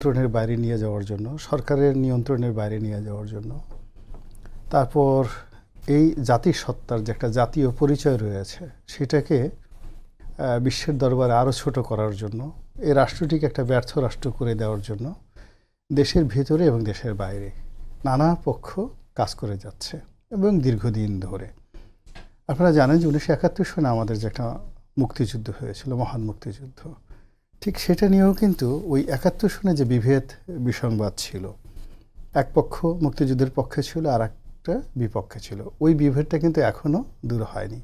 নিয়ন্ত্রণের বাইরে নিয়ে যাওয়ার জন্য, সরকারের নিয়ন্ত্রণের বাইরে নিয়ে যাওয়ার জন্য। তারপর এই জাতির সত্তার যে একটা জাতীয় পরিচয় রয়েছে, সেটাকে বিশ্বের দরবারে আরও ছোট করার জন্য, এই রাষ্ট্রটিকে একটা ব্যর্থ রাষ্ট্র করে দেওয়ার জন্য দেশের ভেতরে এবং দেশের বাইরে নানা পক্ষ কাজ করে যাচ্ছে এবং দীর্ঘদিন ধরে। আপনারা জানেন যে উনিশশো একাত্তর সনে আমাদের যে একটা মুক্তিযুদ্ধ হয়েছিল, মহান মুক্তিযুদ্ধ। ঠিক সেটা নিয়েও কিন্তু ওই একাত্তর সনে যে বিভেদ বিসংবাদ ছিল এক পক্ষ মুক্তিযুদ্ধের পক্ষে ছিল আর একটা বিপক্ষে ছিল ওই বিভেদটা কিন্তু এখনও দূর হয়নি।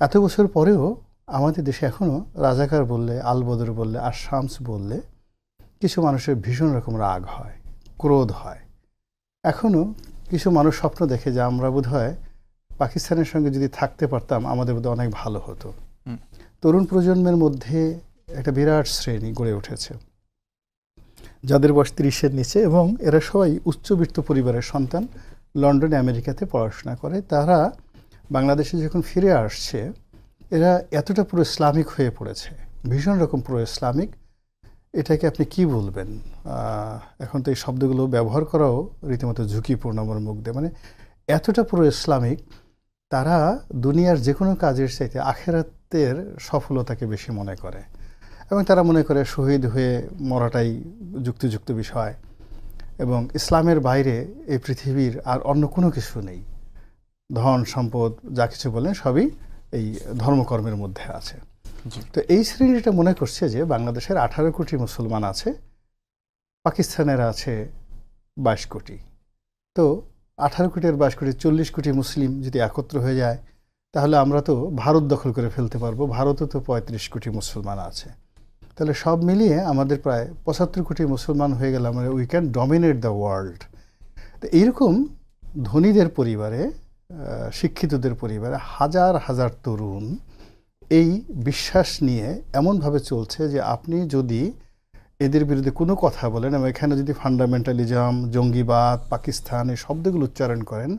এত বছর পরেও আমাদের দেশে এখনও রাজাকার বললে আলবদর বললে আর শামস বললে কিছু মানুষের ভীষণ রকম রাগ হয় ক্রোধ হয়। এখনও কিছু মানুষ স্বপ্ন দেখে যে আমরা বোধ হয় পাকিস্তানের সঙ্গে যদি থাকতে পারতাম আমাদের বোধহয় অনেক ভালো হতো। তরুণ প্রজন্মের মধ্যে একটা বিরাট শ্রেণি গড়ে উঠেছে। যাদের বয়স তিরিশের নিচে এবং এরা সবাই উচ্চবিত্ত পরিবারের সন্তান, লন্ডনে, আমেরিকাতে পড়াশোনা করে, তারা বাংলাদেশে যখন ফিরে আসছে, এরা এতটা পুরো ইসলামিক হয়ে পড়েছে, ভীষণ রকম পুরো ইসলামিক। এটাকে আপনি কি বলবেন? এখন তো এই শব্দগুলো ব্যবহার করাও রীতিমতো ঝুঁকিপূর্ণ আমার মুখ দিয়ে। মানে এতটা পুরো ইসলামিক, তারা দুনিয়ার যে কোনো কাজের চাইতে আখেরাতের সফলতাকে বেশি মনে করে। এবং তারা মনে করে শহীদ হয়ে মরাটাই যুক্তিযুক্ত বিষয়। এবং ইসলামের বাইরে এই পৃথিবীর আর অন্য কোনো কিছু নেই। ধন সম্পদ যা কিছু বলেন সবই এই ধর্মকর্মের মধ্যে আছে। তো এই শ্রেণীটা মনে করছে যে বাংলাদেশের আঠারো কোটি মুসলমান আছে পাকিস্তানের আছে বাইশ কোটি। তো আঠারো কোটি আর বাইশ কোটি চল্লিশ কোটি মুসলিম যদি একত্র হয়ে যায় তাহলে আমরা তো ভারত দখল করে ফেলতে পারব। ভারতও তো পঁয়ত্রিশ কোটি মুসলমান আছে। তাহলে সব মিলিয়ে আমাদের প্রায় পঁচাত্তর কোটি মুসলমান হয়ে গেলে আমরা we can dominate the world তো এইরকম ধনীদের পরিবারে শিক্ষিতদের পরিবারে হাজার হাজার তরুণ এই বিশ্বাস নিয়ে এমনভাবে চলছে যে আপনি যদি এদের বিরুদ্ধে কোনো কথা বলেন এবং এখানে যদি ফান্ডামেন্টালিজম জঙ্গিবাদ, পাকিস্তান এই শব্দগুলো উচ্চারণ করেন,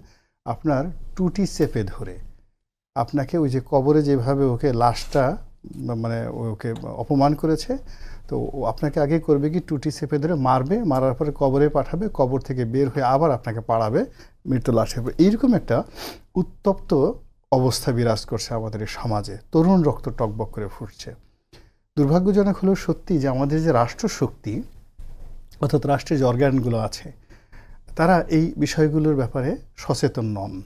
আপনার টুটি চেপে ধরে। আপনাকে ওই যে কবরে যেভাবে ওকে লাশটা মানে ওকে অপমান করেছে। তো আপনাকে আগে করবে কি, টুটি চেপে ধরে মারবে, মারার পরে কবরে পাঠাবে, কবর থেকে বের হয়ে আবার আপনাকে পাড়াবে মৃত্যু উপর এইরকম একটা উত্তপ্ত অবস্থা বিরাজ করছে আমাদের এই সমাজে। তরুণ রক্ত টকবক করে ফুটছে। দুর্ভাগ্যজনক হলো সত্যি যে আমাদের যে রাষ্ট্রশক্তি, অর্থাৎ রাষ্ট্রের যে অর্গানগুলো আছে, তারা এই বিষয়গুলোর ব্যাপারে সচেতন নন।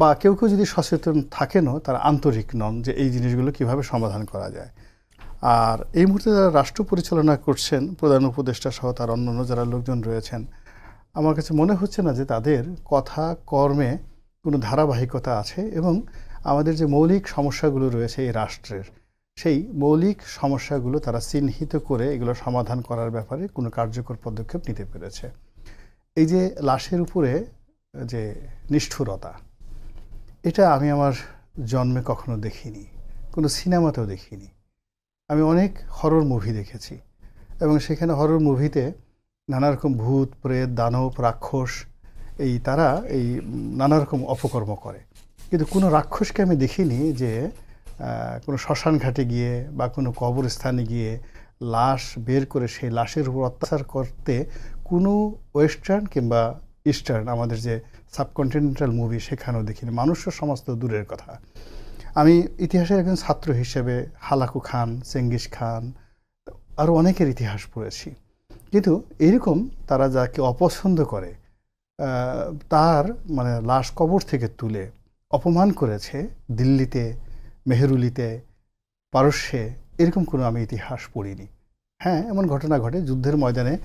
বা কেউ কেউ যদি সচেতন থাকেনও, তারা আন্তরিক নন যে এই জিনিসগুলো কীভাবে সমাধান করা যায়। আর এই মুহূর্তে যারা রাষ্ট্র পরিচালনা করছেন, প্রধান উপদেষ্টা সহ তার অন্যান্য যারা লোকজন রয়েছেন, আমার কাছে মনে হচ্ছে না যে তাদের কথা কর্মে কোনো ধারাবাহিকতা আছে এবং আমাদের যে মৌলিক সমস্যাগুলো রয়েছে এই রাষ্ট্রের, সেই মৌলিক সমস্যাগুলো তারা চিহ্নিত করে এগুলো সমাধান করার ব্যাপারে কোনো কার্যকর পদক্ষেপ নিতে পেরেছে। এই যে লাশের উপরে যে নিষ্ঠুরতা, এটা আমি আমার জন্মে কখনো দেখিনি, কোনো সিনেমাতেও দেখিনি। আমি অনেক হরর মুভি দেখেছি এবং সেখানে হরর মুভিতে নানা রকম ভূত, প্রেত, দানব, রাক্ষস, এই তারা এই নানা রকম অপকর্ম করে। কিন্তু কোনো রাক্ষসকে আমি দেখিনি যে কোনো শ্মশান ঘাটে গিয়ে বা কোনো কবরস্থানে গিয়ে লাশ বের করে সেই লাশের উপর অত্যাচার করতে কোনো ওয়েস্টার্ন কিংবা ইস্টার্ন, আমাদের যে সাবকন্টিনেন্টাল মুভি সেখানেও দেখিনি। মানুষের সমস্ত দূরের কথা। আমি ইতিহাসের একজন ছাত্র হিসেবে হালাকু খান, চেঙ্গিস খান, আরও অনেকের ইতিহাস পড়েছি। কিন্তু এরকম তারা যাকে অপছন্দ করে তার মানে লাশ কবর থেকে তুলে অপমান করেছে দিল্লিতে, মেহরুলিতে, পারস্যে, এরকম কোনো আমি ইতিহাস পড়িনি। হ্যাঁ এমন ঘটনা ঘটে। যুদ্ধের ময়দানে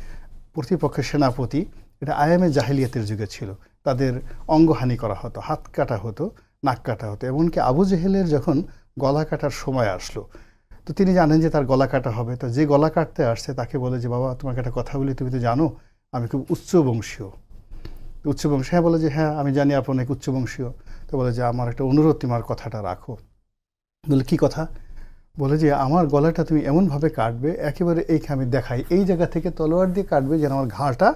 প্রতিপক্ষের সেনাপতি এটা আয়ামে জাহেলিয়াতের যুগে ছিল। তাদের অঙ্গহানি করা হতো, হাত কাটা হতো, নাক কাটা হতো। এমনকি আবু জেহেলের যখন গলা কাটার সময় আসলো, তো তিনি জানেন যে তার গলা কাটা হবে। তো যে গলা কাটতে আসছে, তাকে বলে যে, বাবা, তোমাকে একটা কথা বলি, তুমি তো জানো, আমি খুব উচ্চবংশীয়। উচ্চবংশী হ্যাঁ বলে যে হ্যাঁ আমি জানি আপনি অনেক উচ্চবংশীয়। তো বলে যে, আমার একটা অনুরোধ তোমার কথাটা রাখো। বলে, কি কথা? বলে যে, আমার গলাটা তুমি এমনভাবে কাটবে, একেবারে এইখানে আমি দেখাই। এই জায়গা থেকে তলোয়ার দিয়ে কাটবে যেন আমার ঘাড়টা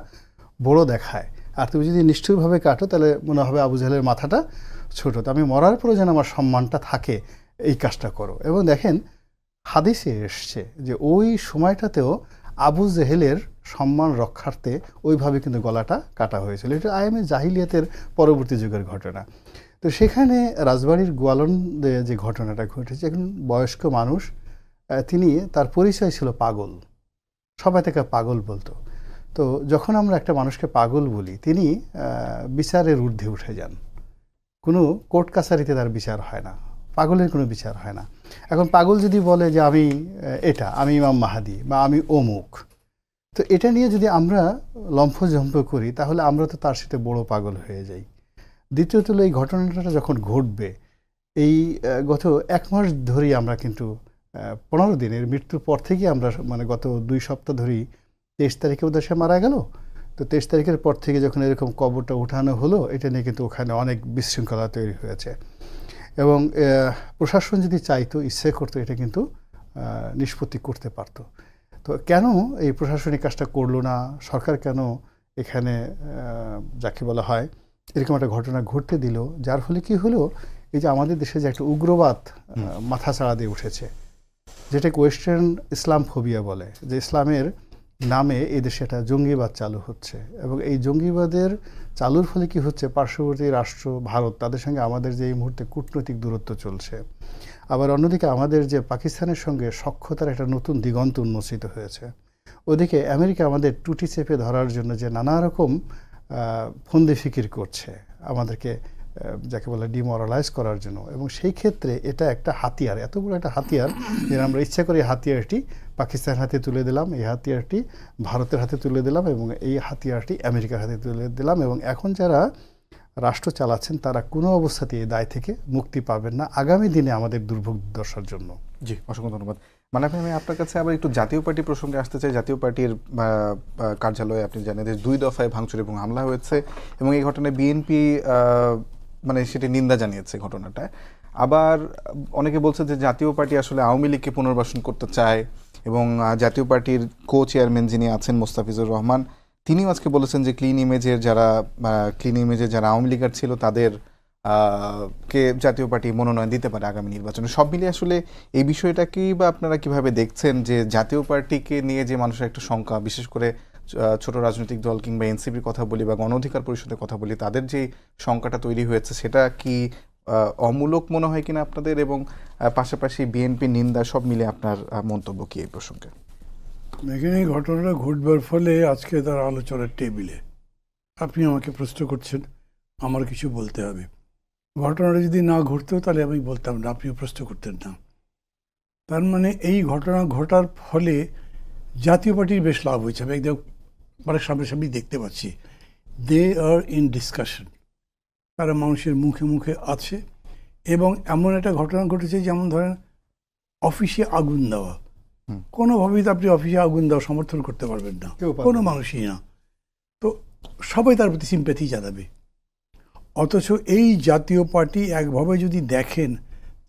বড় দেখায়। আর তুমি যদি নিষ্ঠুরভাবে কাটো, তাহলে মনে হবে আবু জাহেলের মাথাটা ছোট। তো আমি মরার পরে যেন আমার সম্মানটা থাকে, এই কাজটা করো। এবং দেখেন, হাদিসে এসছে যে, ওই সময়টাতেও আবু জেহেলের সম্মান রক্ষার্থে ওইভাবে কিন্তু গলাটা কাটা হয়েছিল। এটা আইএমএ জাহিলিয়াতের পরবর্তী যুগের ঘটনা। তো সেখানে রাজবাড়ির গোয়ালন্দে যে ঘটনাটা ঘটেছে, এখন বয়স্ক মানুষ তিনি, তার পরিচয় ছিল পাগল। সবাই তাকে পাগল বলতো। তো যখন আমরা একটা মানুষকে পাগল বলি, তিনি বিচারের ঊর্ধ্বে উঠে যান। কোনো কোর্ট কাছারিতে তার বিচার হয় না। পাগলের কোনো বিচার হয় না। এখন পাগল যদি বলে যে আমি এটা, আমি ইমাম মাহাদি বা আমি অমুক, তো এটা নিয়ে যদি আমরা লম্ফঝম্প করি, তাহলে আমরা তো তার সাথে বড় পাগল হয়ে যাই। দ্বিতীয়ত হলো এই ঘটনাটা যখন ঘটবে, এই গত এক মাস ধরেই আমরা কিন্তু পনেরো দিনের মৃত্যুর পর থেকেই আমরা মানে গত দুই সপ্তাহ ধরেই তেইশ তারিখে ওদের সে মারা গেল। তো তেইশ তারিখের পর থেকে যখন এরকম কবরটা উঠানো হলো এটা নিয়ে কিন্তু ওখানে অনেক বিশৃঙ্খলা তৈরি হয়েছে। এবং প্রশাসন যদি চাইতো ইচ্ছে করতো এটা কিন্তু নিষ্পত্তি করতে পারতো। তো কেন এই প্রশাসনিক কাজটা করল না? সরকার কেন এখানে যাকে বলা হয় এরকম একটা ঘটনা ঘটতে দিল? যার ফলে কি হলো? এই যে আমাদের দেশে যে একটা উগ্রবাদ মাথা চাড়া দিয়ে উঠেছে যেটাকে ওয়েস্টার্ন ইসলাম ফোবিয়া বলে যে ইসলামের নামে এই দেশে একটা জঙ্গিবাদ চালু হচ্ছে। এবং এই জঙ্গিবাদের চালুর ফলে কি হচ্ছে? পার্শ্ববর্তী রাষ্ট্র, ভারত, তাদের সঙ্গে আমাদের যে এই মুহূর্তে কূটনৈতিক দূরত্ব চলছে। আবার অন্যদিকে আমাদের যে পাকিস্তানের সঙ্গে সক্ষতার একটা নতুন দিগন্ত উন্মোচিত হয়েছে। ওদিকে আমেরিকা আমাদের টুটি চেপে ধরার জন্য যে নানা রকম ফন্দি ফিকির করছে। আমাদেরকে যাকে বলে ডিমোরালাইজ করার জন্য। এবং সেই ক্ষেত্রে এটা একটা হাতিয়ার, এত বড় একটা হাতিয়ার যে আমরা ইচ্ছা করে হাতিয়ারটি পাকিস্তানের হাতে তুলে দিলাম, এই হাতিয়ারটি ভারতের হাতে তুলে দিলাম এবং এই হাতিয়ারটি আমেরিকার হাতে তুলে দিলাম এবং এখন যারা রাষ্ট্র চালাচ্ছেন, তারা কোনো অবস্থাতে এই দায় থেকে মুক্তি পাবেন না আগামী দিনে আমাদের দুর্ভোগ দশার জন্য। জি, অসংখ্য ধন্যবাদ। মানে আমি আপনার কাছে আবার একটু জাতীয় পার্টি প্রসঙ্গে আসতে চাই। জাতীয় পার্টির কার্যালয়ে আপনি জানেন যে দুই দফায় ভাঙচুর এবং হামলা হয়েছে এবং এই ঘটনায় বিএনপি মানে সেটি নিন্দা জানিয়েছে ঘটনাটা আবার অনেকে বলছে যে জাতীয় পার্টি আসলে আওয়ামী লীগকে পুনর্বাসন করতে চায় এবং জাতীয় পার্টির কো চেয়ারম্যান যিনি আছেন মোস্তাফিজুর রহমান, তিনিও আজকে বলেছেন যে ক্লিন ইমেজের যারা ক্লিন ইমেজের যারা আওয়ামী লীগার ছিল তাদের কে জাতীয় পার্টি মনোনয়ন দিতে পারে আগামী নির্বাচনে। সব মিলিয়ে আসলে এই বিষয়টাকেই বা আপনারা কীভাবে দেখছেন যে জাতীয় পার্টিকে নিয়ে যে মানুষের একটা শঙ্কা, বিশেষ করে ছোট রাজনৈতিক দল কিংবা এনসিপির কথা বলি বা গণ অধিকার পরিষদের কথা বলি, তাদের যে শঙ্কাটা তৈরি হয়েছে, সেটা কি অমূলক মনে হয় কিনা আপনাদের? এবং পাশাপাশি বিএনপি নিন্দা সব মিলে আপনার মন্তব্য কি এই প্রসঙ্গে? এখানে ঘটনাটা ঘটবার ফলে আজকে তার আলোচনার টেবিলে আপনি আমাকে প্রশ্ন করছেন, আমার কিছু বলতে হবে। ঘটনাটা যদি না ঘটতো, তাহলে আমি বলতাম না, আপনিও প্রশ্ন করতেন না। তার মানে এই ঘটনা ঘটার ফলে জাতীয় পার্টির বেশ লাভ হয়েছে। আমি একদম মানে সামনাসামনি দেখতে পাচ্ছি। দে আর ইন ডিসকাশন তারা মানুষের মুখে মুখে আছে এবং এমন একটা ঘটনা ঘটেছে যেমন ধরেন অফিসে আগুন দেওয়া। কোনোভাবেই তো আপনি অফিসে আগুন দেওয়া সমর্থন করতে পারবেন না। কেউ কোনো মানুষই না। তো সবাই তার প্রতি সিম্প্যাথি জানাবে। অথচ এই জাতীয় পার্টি একভাবে যদি দেখেন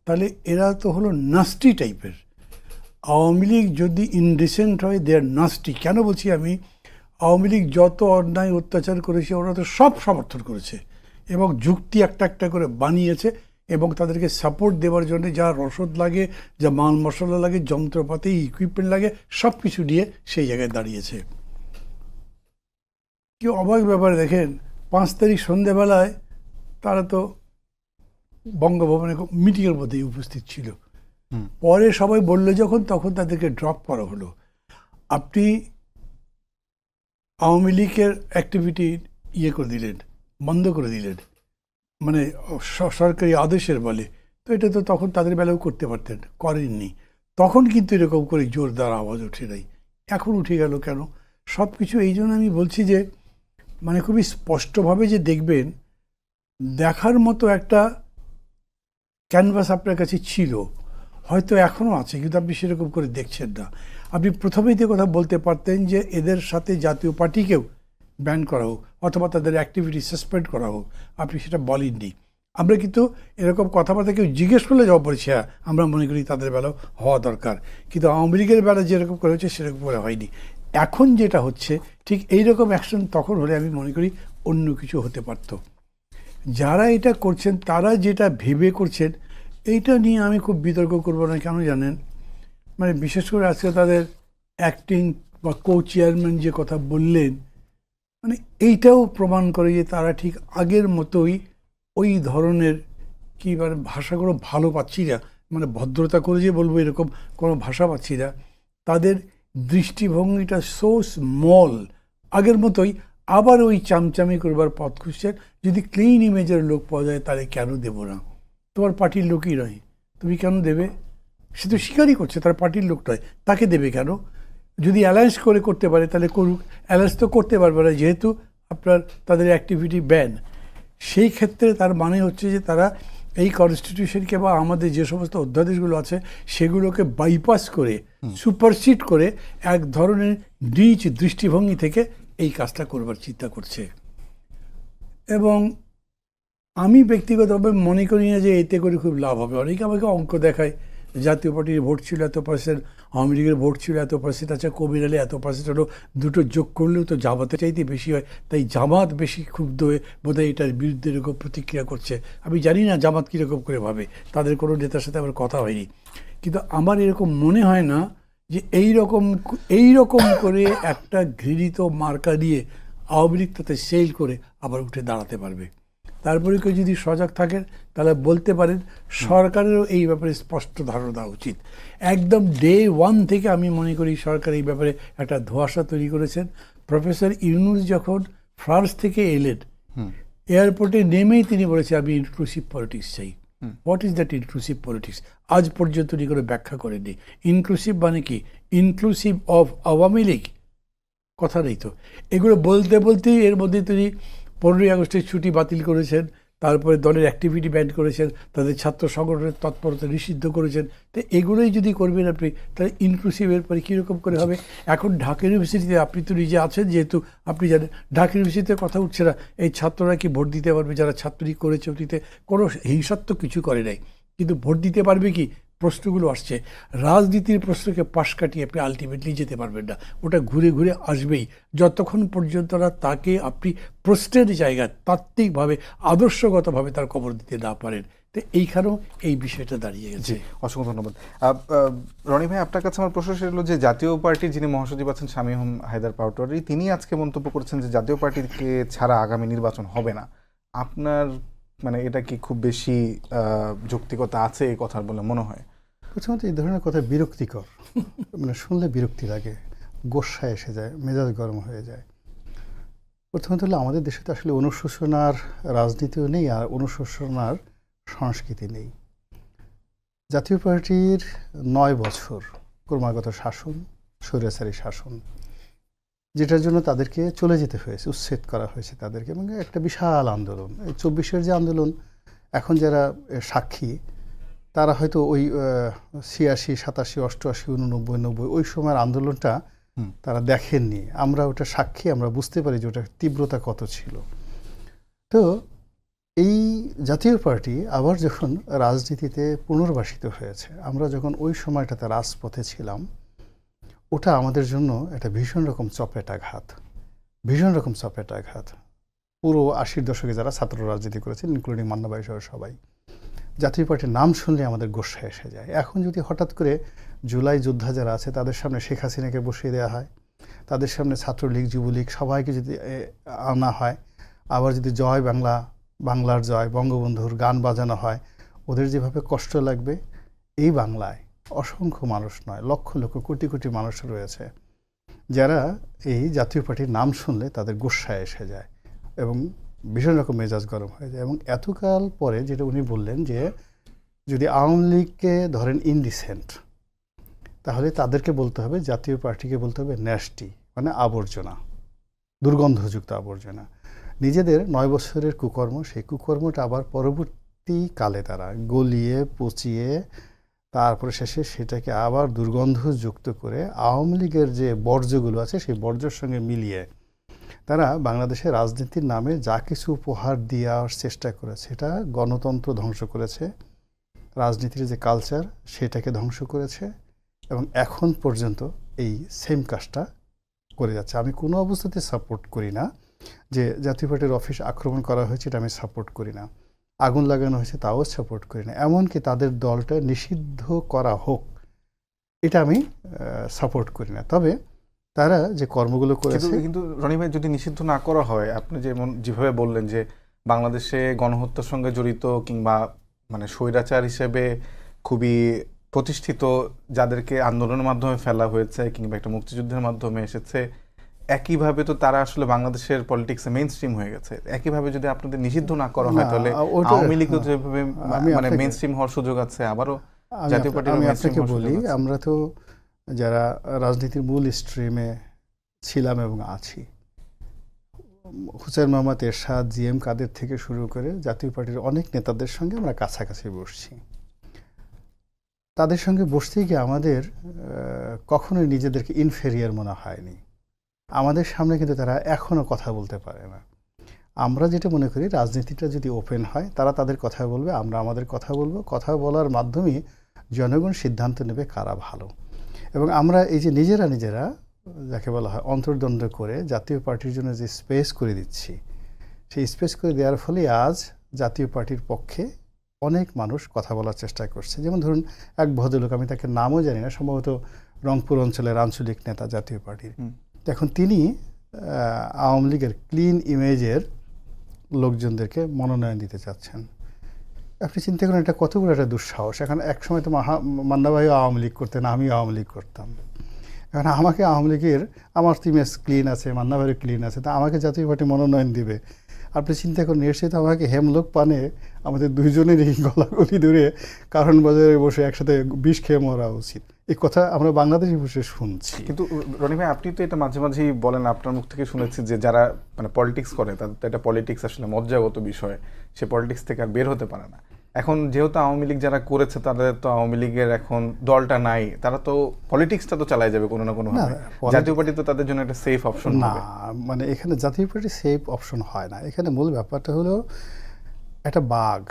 তাহলে এরা তো হলো নাস্টি টাইপের আওয়ামী লীগ যদি ইনডিসেন্ট হয় দেয়ার নাস্টি কেন বলছি আমি? আওয়ামী লীগ যত অন্যায় অত্যাচার করেছে ওরা তো সব সমর্থন করেছে এবং যুক্তি একটা একটা করে বানিয়েছে এবং তাদেরকে সাপোর্ট দেওয়ার জন্য যা রসদ লাগে যা মাল মশলা লাগে যন্ত্রপাতি ইকুইপমেন্ট লাগে সব কিছু নিয়ে সেই জায়গায় দাঁড়িয়েছে। কি অবাক ব্যাপারে দেখেন পাঁচ তারিখ সন্ধেবেলায় তারা তো বঙ্গভবনে মিটিংয়ের মধ্যেই উপস্থিত ছিল। পরে সবাই বলল যখন তখন তাদেরকে ড্রপ করা হলো। আপনি আওয়ামী লীগের অ্যাক্টিভিটি ইয়ে করে দিলেন, বন্ধ করে দিলেন। মানে সরকারি আদেশের বলে। তো এটা তো তখন তাদের বেলাও করতে পারতেন, করেননি। তখন কিন্তু এরকম করে জোরদার আওয়াজ ওঠে নাই। এখন উঠে গেল কেন? সব কিছু এই জন্য আমি বলছি যে মানে খুবই স্পষ্টভাবে যে দেখবেন, দেখার মতো একটা ক্যানভাস আপনার কাছে ছিল। হয়তো এখনও আছে, কিন্তু আপনি সেরকম করে দেখছেন না। আপনি প্রথমেই যে কথা বলতে পারতেন যে এদের সাথে জাতীয় পার্টিকেও ব্যান করা হোক, অথবা তাদের অ্যাক্টিভিটি সাসপেন্ড করা হোক, আপনি সেটা বলেননি। আমরা কিন্তু এরকম কথাবার্তা কেউ জিজ্ঞেস করলে জবাব বলেছি হ্যাঁ আমরা মনে করি তাদের বেলাও হওয়া দরকার। কিন্তু আওয়ামী লীগের বেলা যেরকম করে হচ্ছে, সেরকম করে হয়নি। এখন যেটা হচ্ছে, ঠিক এই রকম অ্যাকশন তখন হলে আমি মনে করি অন্য কিছু হতে পারতো। যারা এটা করছেন, তারা যেটা ভেবে করছেন, এইটা নিয়ে আমি খুব বিতর্ক করব না, কেন জানেন? মানে বিশেষ করে আজকে তাদের অ্যাক্টিং বা কো চেয়ারম্যান যে কথা বললেন মানে এইটাও প্রমাণ করে যে তারা ঠিক আগের মতোই ওই ধরনের কি মানে ভাষাগুলো ভালো পাচ্ছি না মানে ভদ্রতা করে যে বলব এরকম কোনো ভাষা পাচ্ছি না। তাদের দৃষ্টিভঙ্গিটা সো স্মল আগের মতোই আবার ওই চামচামি করবার পথ খুঁজছেন, যদি ক্লিন ইমেজের লোক পাওয়া যায় তাহলে কেন দেবো না? তোমার পার্টির লোকই নয়, তুমি কেন দেবে? সে তো স্বীকারই করছে তার পার্টির লোক নয়। তাকে দেবে কেন? যদি অ্যালায়েন্স করে করতে পারে তাহলে করুক। অ্যালায়েন্স তো করতে পারবে না যেহেতু আপনার তাদের অ্যাক্টিভিটি ব্যান সেই ক্ষেত্রে তার মানে হচ্ছে যে তারা এই কনস্টিটিউশনকে বা আমাদের যে সমস্ত অধ্যাদেশগুলো আছে সেগুলোকে বাইপাস করে সুপারসিড করে এক ধরনের নিচ দৃষ্টিভঙ্গি থেকে এই কাজটা করবার চিন্তা করছে। এবং আমি ব্যক্তিগতভাবে মনে করি না যে এতে করে খুব লাভ হবে। অনেকে আমাকে অঙ্ক দেখায় জাতীয় পার্টির ভোট ছিল, এত পার্সেন্ট আওয়ামী লীগের ভোট ছিল, এত পার্সেন্ট আছে কবির আলী এত পার্সেন্ট হলো, দুটো যোগ করলেও তো জামাতের চাইতে বেশি হয়, তাই জামাত বেশি ক্ষুব্ধ হয়ে বোধহয় এটার বিরুদ্ধে এরকম প্রতিক্রিয়া করছে। আমি জানি না জামাত কীরকম করে ভাবে, তাদের কোনো নেতার সাথে আমার কথা হয়নি। কিন্তু আমার এরকম মনে হয় না যে এই রকম এই রকম করে একটা ঘৃণিত মার্কা দিয়ে আওয়ামী লীগ তাতে সেল করে আবার উঠে দাঁড়াতে পারবে। তারপরে কেউ যদি সজাগ থাকেন তাহলে বলতে পারেন সরকারেরও এই ব্যাপারে স্পষ্ট ধারণা দেওয়া উচিত। একদম ডে ওয়ান থেকে আমি মনে করি সরকার এই ব্যাপারে একটা ধোঁয়াশা তৈরি করেছেন। প্রফেসর ইউনুস যখন ফ্রান্স থেকে এলেন এয়ারপোর্টে নেমেই তিনি বলেছেন আমি ইনক্লুসিভ পলিটিক্স চাই। What is that inclusive politics আজ পর্যন্ত উনি করে ব্যাখ্যা করেনি ইনক্লুসিভ মানে কি? Inclusive of Awami League? কথা নেই তো। এগুলো বলতে বলতেই এর মধ্যে তিনি পনেরোই আগস্টের ছুটি বাতিল করেছেন, তারপরে দলের অ্যাক্টিভিটি ব্যান করেছেন, তাদের ছাত্র সংগঠনের তৎপরতা নিষিদ্ধ করেছেন। তো এগুলোই যদি করবেন আপনি, তাহলে ইনক্লুসিভের পরে কীরকম করে হবে? এখন ঢাকা ইউনিভার্সিটিতে আপনি তো নিজে আছেন, যেহেতু আপনি জানেন, ঢাকা ইউনিভার্সিটিতে কথা উঠছে না, এই ছাত্ররা কি ভোট দিতে পারবে? যারা ছাত্রী করেছে অতীতে, কোনো হিংসাত্মক কিছু করে নাই। কিন্তু ভোট দিতে পারবে কি? প্রশ্নগুলো আসছে। রাজনীতির প্রশ্নকে পাশ কাটিয়ে আপনি আলটিমেটলি যেতে পারবেন না। ওটা ঘুরে ঘুরে আসবেই। যতক্ষণ পর্যন্ত না তাকে আপনি প্রশ্নের জায়গায় তাত্ত্বিকভাবে, আদর্শগতভাবে তার কবর দিতে না পারেন। তো এইখানেও এই বিষয়টা দাঁড়িয়ে গেছে। অসংখ্য ধন্যবাদ। রনি ভাই, আপনার কাছে আমার প্রশ্ন সেটা যে, জাতীয় পার্টির যিনি মহাসচিব আছেন শামীম হায়দার পাউটারি, তিনি আজকে মন্তব্য করেছেন যে, জাতীয় পার্টিকে ছাড়া আগামী নির্বাচন হবে না। আপনার মানে এটা কি খুব বেশি যৌক্তিকতা আছে এই কথার বলে মনে হয়? প্রথমত এই ধরনের কথা বিরক্তিকর। মানে শুনলে বিরক্তি লাগে গোসা এসে যায়, মেজাজ গরম হয়ে যায়। প্রথমত হলো আমাদের দেশে তো আসলে অনুশোচনার রাজনীতিও নেই আর অনুশোচনার সংস্কৃতি নেই। জাতীয় পার্টির নয় বছর ক্রমাগত শাসন, স্বৈরাচারী শাসন, যেটার জন্য তাদেরকে চলে যেতে হয়েছে, উচ্ছেদ করা হয়েছে তাদেরকে এবং একটা বিশাল আন্দোলন। এই চব্বিশের যে আন্দোলন, এখন যারা সাক্ষী তারা হয়তো ওই ছিয়াশি সাতাশি অষ্টআশি উননব্বই নব্বই ওই সময়ের আন্দোলনটা তারা দেখেননি। আমরা ওটা সাক্ষী আমরা বুঝতে পারি যে ওটার তীব্রতা কত ছিল। তো এই জাতীয় পার্টি আবার যখন রাজনীতিতে পুনর্বাসিত হয়েছে আমরা যখন ওই সময়টাতে রাজপথে ছিলাম ওটা আমাদের জন্য একটা ভীষণ রকম চপেটাঘাত ভীষণ রকম চপেটাঘাত পুরো আশির দশকে যারা ছাত্র রাজনীতি করেছেন ইনক্লুডিং মান্নাবাই সহ সবাই। জাতীয় পার্টির নাম শুনলে আমাদের গোসা এসে যায়। এখন যদি হঠাৎ করে জুলাই যোদ্ধা যারা আছে, তাদের সামনে শেখ হাসিনাকে বসিয়ে দেওয়া হয়, তাদের সামনে ছাত্রলীগ, যুবলীগ সবাইকে যদি আনা হয়, আবার যদি জয় বাংলা, বাংলার জয়, বঙ্গবন্ধুর গান বাজানো হয়, ওদের যেভাবে কষ্ট লাগবে, এই বাংলায় অসংখ্য মানুষ নয়, লক্ষ লক্ষ কোটি কোটি মানুষ রয়েছে, যারা এই জাতীয় পার্টির নাম শুনলে তাদের গোসায় এসে যায়। এবং ভীষণ রকম মেজাজ গরম হয়ে যায়। এবং এতকাল পরে যেটা উনি বললেন যে, যদি আওয়ামী লীগকে ধরেন ইনডিসেন্ট তাহলে তাদেরকে বলতে হবে, জাতীয় পার্টিকে বলতে হবে ন্যাস্টি মানে আবর্জনা, দুর্গন্ধযুক্ত আবর্জনা। নিজেদের নয় বছরের কুকর্ম, সেই কুকর্মটা আবার পরবর্তীকালে তারা গলিয়ে, পচিয়ে, তারপরে শেষে সেটাকে আবার দুর্গন্ধযুক্ত করে আওয়ামী লীগের যে বর্জ্যগুলো আছে, সেই বর্জ্যের সঙ্গে মিলিয়ে তারা বাংলাদেশের রাজনীতির নামে যা কিছু উপহার দেওয়ার চেষ্টা করেছে এটা গণতন্ত্র ধ্বংস করেছে, রাজনীতির যে কালচার সেটাকে ধ্বংস করেছে এবং এখন পর্যন্ত এই সেম কাজটা করে যাচ্ছে। আমি কোনো অবস্থাতে সাপোর্ট করি না যে জাতীয় পার্টির অফিস আক্রমণ করা হয়েছে এটা আমি সাপোর্ট করি না। আগুন লাগানো হয়েছে তাও সাপোর্ট করি না। এমনকি তাদের দলটা নিষিদ্ধ করা হোক, এটা আমি সাপোর্ট করি না। তবে তারা যে কর্মগুলো করেছে কিন্তু রনি ভাই যদি নিষিদ্ধ না করা হয় আপনি যেমন যেভাবে বললেন যে বাংলাদেশে গণহত্যার সঙ্গে জড়িত কিংবা মানে স্বৈরাচার হিসেবে খুবই প্রতিষ্ঠিত যাদেরকে আন্দোলনের মাধ্যমে ফেলা হয়েছে কিংবা একটা মুক্তিযুদ্ধের মাধ্যমে এসেছে একইভাবে তো তারা আসলে বাংলাদেশের পলিটিক্সে মেইন স্ট্রিম হয়ে গেছে। একইভাবে যদি আপনাদের নিষিদ্ধ না করা হয় তাহলে আওয়ামী লীগও যেভাবে মানে মেইন স্ট্রিম হওয়ার সুযোগ আছে আবারও জাতীয় পার্টিরও আমি আপনাকে বলি আমরা তো যারা রাজনীতির মূল স্ট্রিমে ছিলাম এবং আছি। হুসেন মোহাম্মদ এরশাদ জি এম কাদের থেকে শুরু করে জাতীয় পার্টির অনেক নেতাদের সঙ্গে আমরা কাছাকাছি বসছি। তাদের সঙ্গে বসতে গিয়ে আমাদের কখনোই নিজেদেরকে ইনফেরিয়ার মনে হয়নি। আমাদের সামনে কিন্তু তারা এখনও কথা বলতে পারে না। আমরা যেটা মনে করি, রাজনীতিটা যদি ওপেন হয়, তারা তাদের কথা বলবে, আমরা আমাদের কথা বলব। কথা বলার মাধ্যমে জনগণ সিদ্ধান্ত নেবে কারা ভালো। এবং আমরা এই যে নিজেরা নিজেরা যাকে বলা হয় অন্তর্দ্বন্দ্ব করে জাতীয় পার্টির জন্য যে স্পেস করে দিচ্ছি সেই স্পেস করে দেওয়ার ফলে আজ জাতীয় পার্টির পক্ষে অনেক মানুষ কথা বলার চেষ্টা করছে। যেমন ধরুন এক ভদ্রলোক আমি তাকে নামও জানি না সম্ভবত রংপুর অঞ্চলের আঞ্চলিক নেতা জাতীয় পার্টির। এখন তিনি আওয়ামী লীগের ক্লিন ইমেজের লোকজনদেরকে মনোনয়ন দিতে চাচ্ছেন। আপনি চিন্তা করেন, এটা কত বড় একটা দুঃসাহস। এখন এক সময় তো মাহা মান্না ভাইও আওয়ামী লীগ করতেন, আমিও আওয়ামী লীগ করতাম। এখন আমাকে আওয়ামী লীগের, আমার তো ইমেজ ক্লিন আছে মান্না ভাইয়ের ক্লিন আছে, তা আমাকে জাতীয় পার্টি মনোনয়ন দিবে। আপনি চিন্তা করেন, এর সাথে আমাকে হেমলোক পানে আমাদের দুইজনেরই গলাগলি ধরে কারণ বাজারে বসে একসাথে বিষ খেয়ে মরা উচিত। এই কথা আমরা বাংলাদেশে বসে শুনছি। কিন্তু, রনি ভাই, আপনি তো এটা মাঝে মাঝেই বলেন, আপনার মুখ থেকে শুনেছি যে যারা মানে পলিটিক্স করে, তাদের তো এটা পলিটিক্স আসলে মজ্জাগত বিষয়। সে পলিটিক্স থেকে আর বের হতে পারে না। এখন যেহেতু আওয়ামী লীগ যারা করেছে তাদের তো আওয়ামী লীগের এখন দলটা নাই তারা তো পলিটিক্সটা তো চালাই যাবে কোনো না কোনো জাতীয় পার্টি তো তাদের জন্য একটা সেফ অপশন না মানে এখানে জাতীয় পার্টি সেফ অপশন হয় না। এখানে মূল ব্যাপারটা হলো একটা বাঘ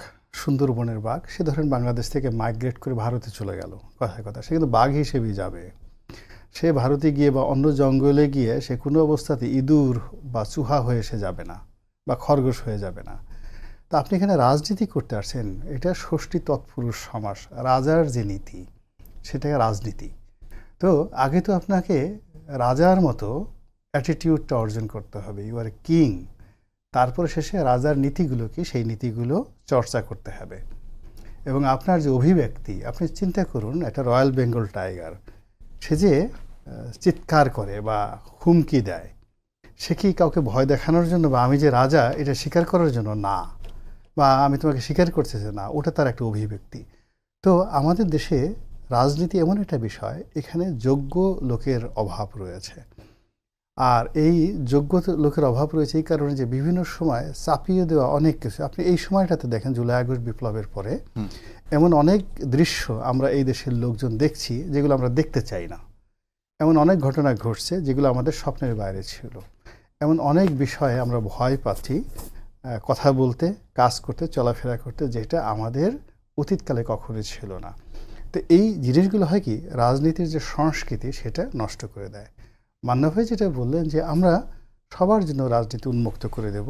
সুন্দরবনের বাঘ সে ধরেন বাংলাদেশ থেকে মাইগ্রেট করে ভারতে চলে গেল কথায় কথা। সে কিন্তু বাঘ হিসেবেই যাবে। সে ভারতে গিয়ে বা অন্য জঙ্গলে গিয়ে সে কোনো অবস্থাতে ইঁদুর বা চুহা হয়ে সে যাবে না বা খরগোশ হয়ে যাবে না। তা আপনি এখানে রাজনীতি করতে আসছেন, এটা ষষ্ঠী তৎপুরুষ সমাস, রাজার যে নীতি, সেটাকে রাজনীতি। তো আগে তো আপনাকে রাজার মতো অ্যাটিটিউডটা অর্জন করতে হবে ইউ আর কিং তারপরে শেষে রাজার নীতিগুলোকে সেই নীতিগুলো চর্চা করতে হবে। এবং আপনার যে অভিব্যক্তি, আপনি চিন্তা করুন, একটা রয়্যাল বেঙ্গল টাইগার, সে যে চিৎকার করে বা হুমকি দেয়, সে কি কাউকে ভয় দেখানোর জন্য বা আমি যে রাজা, এটা স্বীকার করার জন্য? না। বা আমি তোমাকে স্বীকার করতেছি না ওটা তার একটা অভিব্যক্তি। তো আমাদের দেশে রাজনীতি এমন একটা বিষয় এখানে যোগ্য লোকের অভাব রয়েছে। আর এই যোগ্য লোকের অভাব রয়েছে এই কারণে যে বিভিন্ন সময় চাপিয়ে দেওয়া অনেক কিছু আপনি এই সময়টাতে দেখেন জুলাই আগস্ট বিপ্লবের পরে এমন অনেক দৃশ্য আমরা এই দেশের লোকজন দেখছি যেগুলো আমরা দেখতে চাই না। এমন অনেক ঘটনা ঘটছে যেগুলো আমাদের স্বপ্নের বাইরে ছিল। এমন অনেক বিষয়ে আমরা ভয় পাচ্ছি কথা বলতে কাজ করতে চলাফেরা করতে যেটা আমাদের অতীতকালে কখনোই ছিল না। তো এই জিনিসগুলো হয় কি রাজনীতির যে সংস্কৃতি সেটা নষ্ট করে দেয়। মান্না ভাই যেটা বললেন যে আমরা সবার জন্য রাজনীতি উন্মুক্ত করে দেব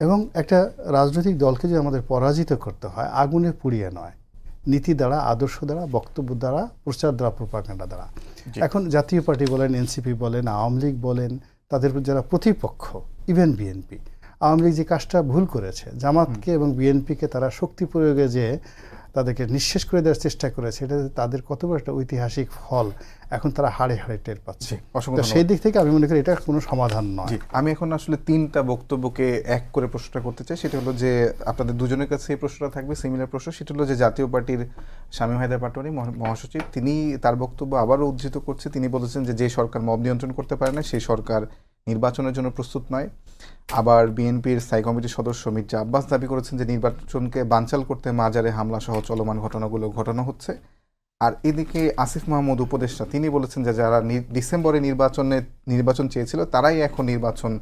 এবং একটা রাজনৈতিক দলকে যদি আমাদের পরাজিত করতে হয় আগুনে পুড়িয়ে নয়। নীতি দ্বারা আদর্শ দ্বারা বক্তব্য দ্বারা প্রচার দ্বারা প্রপাগান্ডা দ্বারা। এখন জাতীয় পার্টি বলেন এনসিপি বলেন আওয়ামী লীগ বলেন তাদের যারা প্রতিপক্ষ ইভেন বিএনপি আওয়ামী লীগ যে কাজটা ভুল করেছে জামাতকে এবং বিএনপিকে তারা শক্তি প্রয়োগে যে তাদেরকে নিঃশেষ করে দেওয়ার চেষ্টা করেছে এটা তাদের কত বড় একটা ঐতিহাসিক ফল। এখন তারা হাড়ে হাড়ে টের পাচ্ছে। সেই দিক থেকে আমি মনে করি এটা কোনো সমাধান নয়। আমি এখন আসলে তিনটা বক্তব্যকে এক করে প্রশ্নটা করতে চাই। সেটা হলো যে আপনাদের দুজনের কাছে এই প্রশ্নটা থাকবে সিমিলার প্রশ্ন। সেটা হলো যে জাতীয় পার্টির স্বামী হায়দার পাটোয়ারি মহা- মহাসচিব তিনি তার বক্তব্য আবারও উদ্ধৃত করছে। তিনি বলেছেন যে যে সরকার মব নিয়ন্ত্রণ করতে পারে না সেই সরকার নির্বাচনের জন্য প্রস্তুত নয়। আবার বিএনপির স্থায়ী কমিটির সদস্য মির্জা আব্বাস দাবি করেছেন যে নির্বাচনকে বানচাল করতে মাজারে হামলা সহ চলমান ঘটনাগুলো ঘটানো হচ্ছে। আর এদিকে আসিফ মাহমুদ উপদেষ্টা তিনি বলেছেন যে যারা ডিসেম্বরে নির্বাচনে নির্বাচন চেয়েছিল তারাই এখন নির্বাচন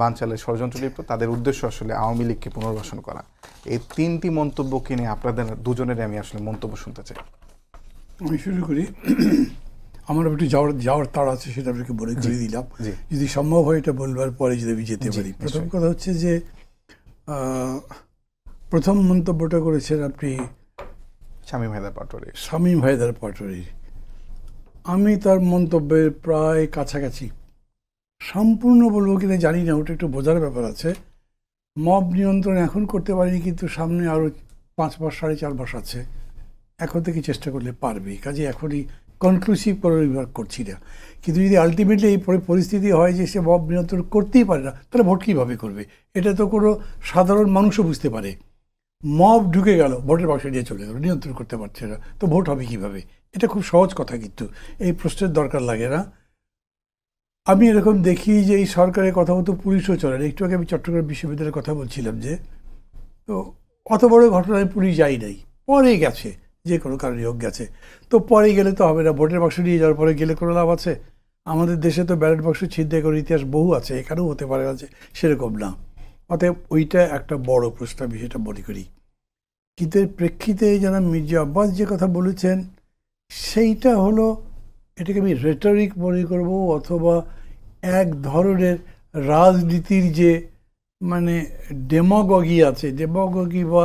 বানচালের ষড়যন্ত্র লিপ্ত। তাদের উদ্দেশ্য আসলে আওয়ামী লীগকে পুনর্বাসন করা। এই তিনটি মন্তব্যকে নিয়ে আপনাদের দুজনের আমি আসলে মন্তব্য শুনতে চাই। আমি শুরু করি। আমার একটু যাওয়ার যাওয়ার তার আছে সেটা আপনাকে বলে করে দিলাম। যদি সম্ভব হয় এটা বলবার পরে যদি আমি যেতে পারি। প্রথম কথা হচ্ছে যে প্রথম মন্তব্যটা করেছেন আপনি শামীম হায়দার পাটোয়ারি। শামীম হায়দার পাটোয়ারির আমি তার মন্তব্যের প্রায় কাছাকাছি। সম্পূর্ণ বলব কিনা জানি না, ওটা একটু বোঝার ব্যাপার আছে। মব নিয়ন্ত্রণ এখন করতে পারিনি, কিন্তু সামনে আরও পাঁচ মাস, সাড়ে চার মাস আছে। এখন থেকে চেষ্টা করলে পারবে কাজে এখনই কনক্লুসিভ রিমার্ক করছি না। কিন্তু যদি আলটিমেটলি এই পরি- পরিস্থিতি হয় যে সে মব নিয়ন্ত্রণ করতেই পারে না, তাহলে ভোট কীভাবে করবে? এটা তো কোনো সাধারণ মানুষও বুঝতে পারে। মব ঢুকে গেল, ভোটের বাক্সে নিয়ে চলে গেল, নিয়ন্ত্রণ করতে পারছে না। তো ভোট হবে কীভাবে? এটা খুব সহজ কথা কিন্তু। এই প্রশ্নের দরকার লাগে না। আমি এরকম দেখি যে এই সরকারের কথা মতো পুলিশও চলে না। একটু আগে আমি চট্টগ্রাম বিশ্ববিদ্যালয়ের কথা বলছিলাম যে, তো অত বড় ঘটনায় পুলিশ যাই নাই। পরে গেছে, যে কোনো কারণে হোক গেছে। তো পরে গেলে তো হবে না। ভোটের বাক্স নিয়ে যাওয়ার পরে গেলে কোনো লাভ আছে? আমাদের দেশে তো ব্যালট বাক্স ছিনতাই করার ইতিহাস বহু আছে। এখানেও হতে পারে আছে সেরকম না। অতএব ওইটা একটা বড় প্রশ্ন আমি সেটা মনে করি। কিন্তু এর প্রেক্ষিতে যারা মির্জা আব্বাস যে কথা বলেছেন, সেইটা হলো এটাকে আমি রেটরিক মনে করব অথবা এক ধরনের রাজনীতির যে মানে ডেমাগগি আছে ডেমাগগি বা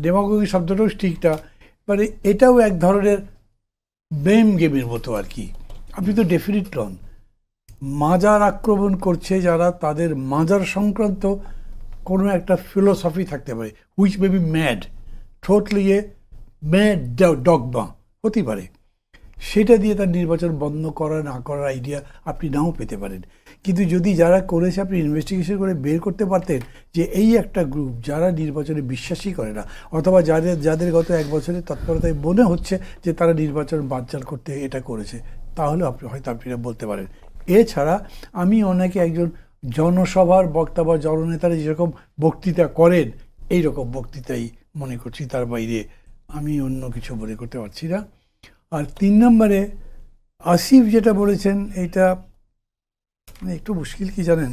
ডেমাগগি শব্দটাও ঠিকটা মানে এটাও এক ধরনের ব্লেম গেমের মতো আর কি। আপনি তো ডেফিনিট নন। মাজার আক্রমণ করছে যারা তাদের মাজার সংক্রান্ত কোনো একটা ফিলোসফি থাকতে পারে which may be mad totally a mad dogma হতে পারে। সেটা দিয়ে তার নির্বাচন বন্ধ করা, না করার আইডিয়া আপনি নাও পেতে পারেন। কিন্তু যদি যারা করেছে, আপনি ইনভেস্টিগেশন করে বের করতে পারতেন যে এই একটা গ্রুপ যারা নির্বাচনে বিশ্বাসই করে না, অথবা যাদের যাদের গত এক বছরের তৎপরতায় মনে হচ্ছে যে তারা নির্বাচন বানচাল করতে এটা করেছে, তাহলে আপনি হয়তো আপনি বলতে পারেন। এছাড়া আমি অনেকে একজন জনসভার বক্তা বা জননেতারা যেরকম বক্তৃতা করেন এই রকম বক্তৃতাই মনে করছি তার বাইরে আমি অন্য কিছু মনে করতে পারছি না। আর তিন নম্বরে আসিফ যেটা বলেছেন, এটা একটু মুশকিল কি জানেন?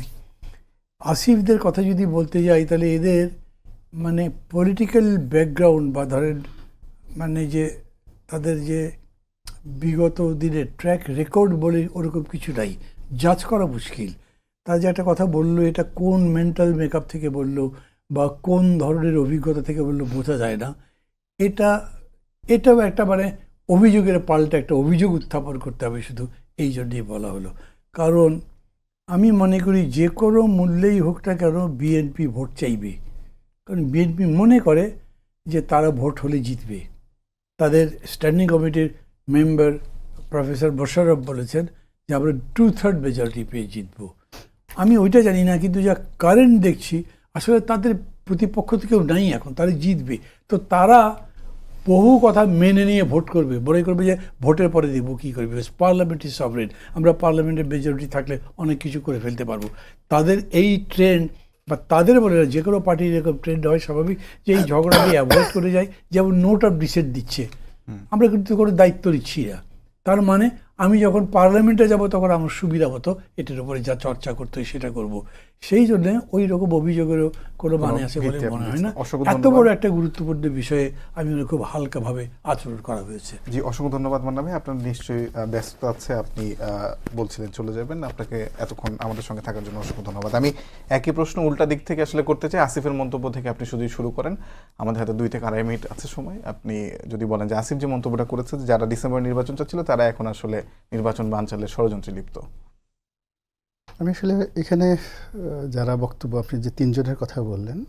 আসিফদের কথা যদি বলতে যাই, তাহলে এদের মানে পলিটিক্যাল ব্যাকগ্রাউন্ড বা ধরেন মানে যে তাদের যে বিগত দিনের ট্র্যাক রেকর্ড বলে ওরকম কিছু নাই। জাজ করা মুশকিল। তারা যে একটা কথা বলল, এটা কোন মেন্টাল মেকআপ থেকে বলল বা কোন ধরনের অভিজ্ঞতা থেকে বলল বোঝা যায় না। এটা, এটাও একটা মানে অভিযোগের পাল্টা একটা অভিযোগ উত্থাপন করতে হবে শুধু, এই জন্যই বলা হলো। কারণ আমি মনে করি যে কোনো মূল্যেই হোক না কেন বিএনপি ভোট চাইবে। কারণ বিএনপি মনে করে যে তারা ভোট হলে জিতবে। তাদের স্ট্যান্ডিং কমিটির মেম্বার প্রফেসর বশারফ বলেছেন যে আমরা টু থার্ড মেজরিটি পেয়ে জিতবো। আমি ওইটা জানি না কিন্তু যা কারেন্ট দেখছি আসলে তাদের প্রতিপক্ষ থেকেও নাই এখন তারা জিতবে। তো তারা বহু কথা মেনে নিয়ে ভোট করবে। মনে করবে যে ভোটের পরে দেখব কী করবে? পার্লামেন্ট ইজ সভরেন আমরা পার্লামেন্টের মেজরিটি থাকলে অনেক কিছু করে ফেলতে পারব। তাদের এই ট্রেন্ড বা তাদের বলে না যে কোনো পার্টির এরকম ট্রেন্ড হয় স্বাভাবিক যে এই ঝগড়াকে অ্যাভয়েড করে যায় যেমন নোট অফ ডিসেন্ট দিচ্ছে। আমরা কিন্তু কোনো দায়িত্ব নিচ্ছি না। তার মানে আমি যখন পার্লামেন্টে যাব, তখন আমার সুবিধা মতো এটার উপরে যা চর্চা করতে হয় সেটা করব। সেই জন্য ওই রকম অভিযোগেরও কোনো মানে আছে বলে মনে হয় না। এত বড় একটা গুরুত্বপূর্ণ বিষয়ে আমি খুব হালকাভাবে আচরণ করা হয়েছে। জি অসংখ্য ধন্যবাদ মান্না ভাই। আপনার নিশ্চয়ই আহ, ব্যস্ততা আছে আপনি বলছিলেন চলে যাবেন। আপনাকে এতক্ষণ আমাদের সঙ্গে থাকার জন্য অসংখ্য ধন্যবাদ। আমি একই প্রশ্ন উল্টা দিক থেকে আসলে করতে চাই। আসিফের মন্তব্য থেকে আপনি শুধু শুরু করেন। আমাদের হাতে দুই থেকে আড়াই মিনিট আছে সময়। আপনি যদি বলেন যে আসিফ যে মন্তব্যটা করেছে যারা ডিসেম্বর নির্বাচন চাচ্ছিল তারা এখন আসলে নির্বাচন বানচালের ষড়যন্ত্রে লিপ্ত। আমি আসলে এখানে যারা বক্তব্য আপনি যে তিনজনের কথা বললেন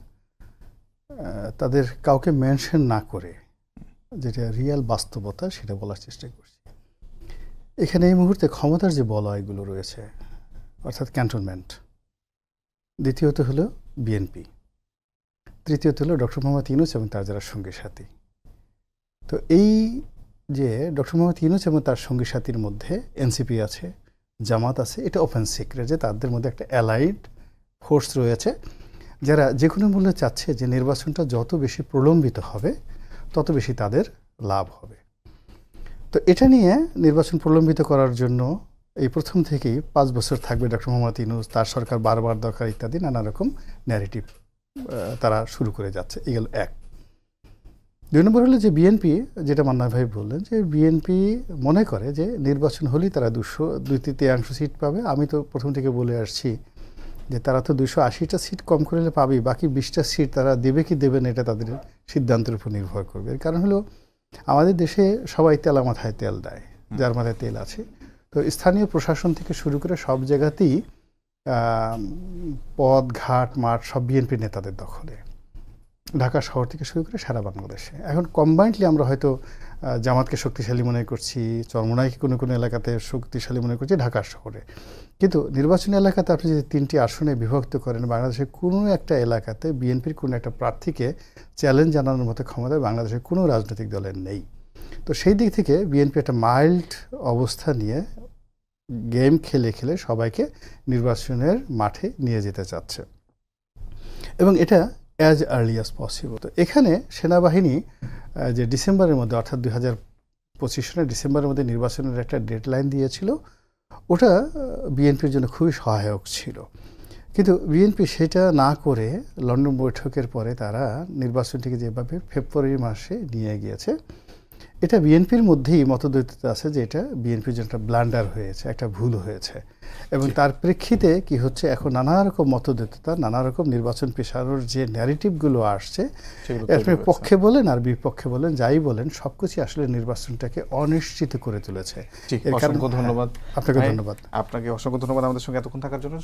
তাদের কাউকে মেনশন না করে যেটা রিয়াল বাস্তবতা সেটা বলার চেষ্টা করছি। এখানে এই মুহূর্তে ক্ষমতার যে বলয়গুলো রয়েছে, অর্থাৎ ক্যান্টনমেন্ট দ্বিতীয়ত হলো বিএনপি তৃতীয়ত হলো ডক্টর মোহাম্মদ ইউনুস এবং তার যারা সঙ্গী সাথী। তো এই যে ডক্টর মোহাম্মদ ইউনুস এবং তার সঙ্গী সাথীর মধ্যে এনসিপি আছে জামাত আছে, এটা ওপেন সিক্রেট যে তাদের মধ্যে একটা অ্যালাইড ফোর্স রয়েছে। যারা যে কোনো মূল্যে চাচ্ছে যে নির্বাচনটা যত বেশি প্রলম্বিত হবে, তত বেশি তাদের লাভ হবে। তো এটা নিয়ে নির্বাচন প্রলম্বিত করার জন্য এই প্রথম থেকেই পাঁচ বছর থাকবে ডক্টর মোহাম্মদ ইনুস তার সরকার বারবার দরকার ইত্যাদি নানা রকম ন্যারেটিভ তারা শুরু করে যাচ্ছে। এগুলো এক। দুই নম্বর হলো যে বিএনপি, যেটা মান্না ভাই বললেন, যে বিএনপি মনে করে যে নির্বাচন হলেই তারা দুশো, দুই তৃতীয়াংশ সিট পাবে। আমি তো প্রথম থেকে বলে আসছি যে তারা তো দুশো আশিটা সিট কম করলে পাবেই, বাকি বিশটা সিট তারা দেবে কি দেবে না এটা তাদের সিদ্ধান্তের উপর নির্ভর করবে। এর কারণ হলো আমাদের দেশে সবাই তেলা মাথায় তেল দেয়, যার মাথায় তেল আছে। তো স্থানীয় প্রশাসন থেকে শুরু করে সব জায়গাতেই পথ, ঘাট, মাঠ সব বিএনপি নেতাদের দখলে। ঢাকা শহর থেকে শুরু করে সারা বাংলাদেশে। এখন কম্বাইন্ডলি আমরা হয়তো জামাতকে শক্তিশালী মনে করছি, চরমোনাইকে কোনো কোনো এলাকাতে শক্তিশালী মনে করছি ঢাকা শহরে। কিন্তু নির্বাচনী এলাকাতে আপনি যদি তিনটি আসনে বিভক্ত করেন, বাংলাদেশের কোনো একটা এলাকাতে বিএনপির কোনো একটা প্রার্থীকে চ্যালেঞ্জ জানানোর মতো ক্ষমতা বাংলাদেশের কোনো রাজনৈতিক দলের নেই। তো সেই দিক থেকে বিএনপি একটা মাইল্ড অবস্থা নিয়ে গেম খেলে খেলে সবাইকে নির্বাচনের মাঠে নিয়ে যেতে চাচ্ছে। এবং এটা অ্যাজ আর্লি অ্যাজ পসিবল তো এখানে সেনাবাহিনী যে ডিসেম্বরের মধ্যে, অর্থাৎ দুই হাজার পঁচিশ সনের ডিসেম্বরের মধ্যে নির্বাচনের একটা ডেডলাইন দিয়েছিল, ওটা বিএনপির জন্য খুবই সহায়ক ছিল। কিন্তু বিএনপি সেটা না করে লন্ডন বৈঠকের পরে তারা নির্বাচনটিকে যেভাবে ফেব্রুয়ারি মাসে নিয়ে গিয়েছে এটা বিএনপির মধ্যেই মতদ্বৈততা আছে যে এটা বিএনপির জন্য একটা ব্লান্ডার হয়েছে একটা ভুল হয়েছে। এবং তার প্রেক্ষিতে কি হচ্ছে এখন নানা রকম মতদ্বৈততা নানা রকম নির্বাচন পেশানোর যে ন্যারেটিভগুলো আসছে আপনি পক্ষে বলেন আর বিপক্ষে বলেন যাই বলেন সবকিছু আসলে নির্বাচনটাকে অনিশ্চিত করে তুলেছে। অসংখ্য ধন্যবাদ। আপনাকে ধন্যবাদ। আপনাকে অসংখ্য ধন্যবাদ আমাদের সঙ্গে এতক্ষণ থাকার জন্য।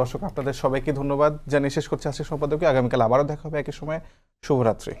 দর্শক আপনাদের সবাইকে ধন্যবাদ। জানিয়ে শেষ করছি আজকের সম্পাদকে আগামীকাল আবারও দেখা হবে একই সময়। শুভরাত্রি।